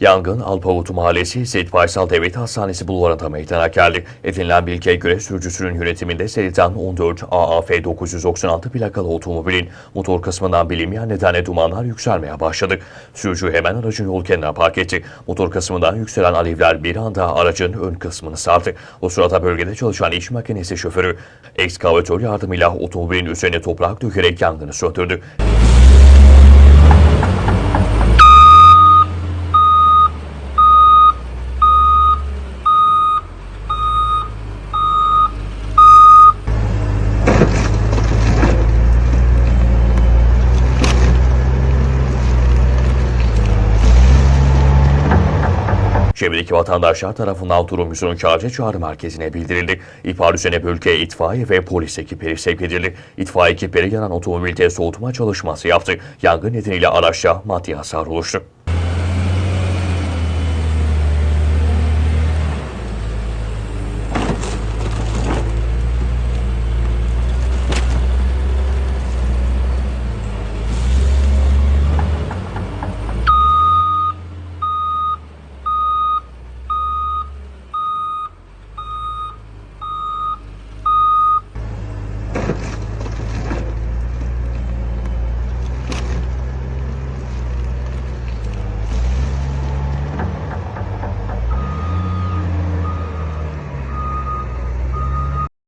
Yangın Alpavut Mahallesi Seyit Faysal Devlet Hastanesi bulvarında meydana geldi. Edinilen bilgiye göre sürücüsünün yönetiminde seyreden 14 AAF 996 plakalı otomobilin motor kısmından bilinmeyen nedenle dumanlar yükselmeye başladı. Sürücü hemen aracın yol kenarına park etti. Motor kısmından yükselen alevler bir anda aracın ön kısmını sardı. O sırada bölgede çalışan iş makinesi şoförü ekskavatör yardımıyla otomobilin üzerine toprak dökerek yangını söndürdü. Çevredeki vatandaşlar tarafından durum yüzünün Kağıtçı Çağrı Merkezi'ne bildirildi. İhbar üzerine bölgeye itfaiye ve polis ekipleri sevk edildi. İtfaiye ekipleri yanan otomobilde soğutma çalışması yaptı. Yangın nedeniyle araçta maddi hasar oluştu.